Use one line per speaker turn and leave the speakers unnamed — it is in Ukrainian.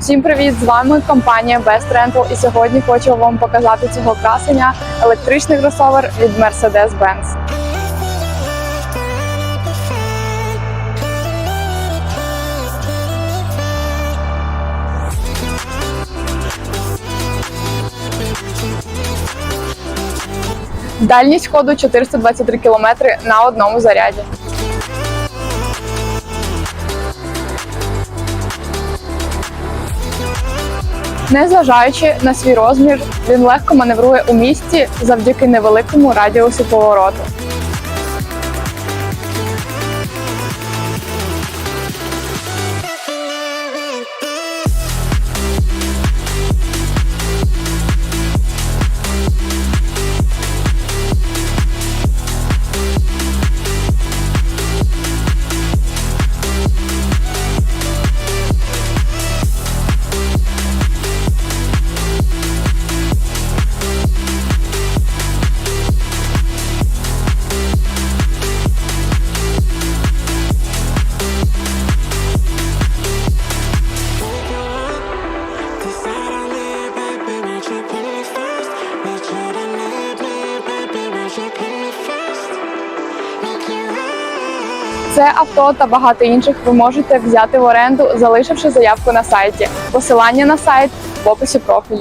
Всім привіт! З вами компанія Best Rental і сьогодні хочу вам показати цього красення електричний кросовер від Mercedes-Benz. Дальність ходу 423 км на одному заряді. Незважаючи на свій розмір, він легко маневрує у місті завдяки невеликому радіусу повороту. Це авто та багато інших ви можете взяти в оренду, залишивши заявку на сайті. Посилання на сайт в описі профілю.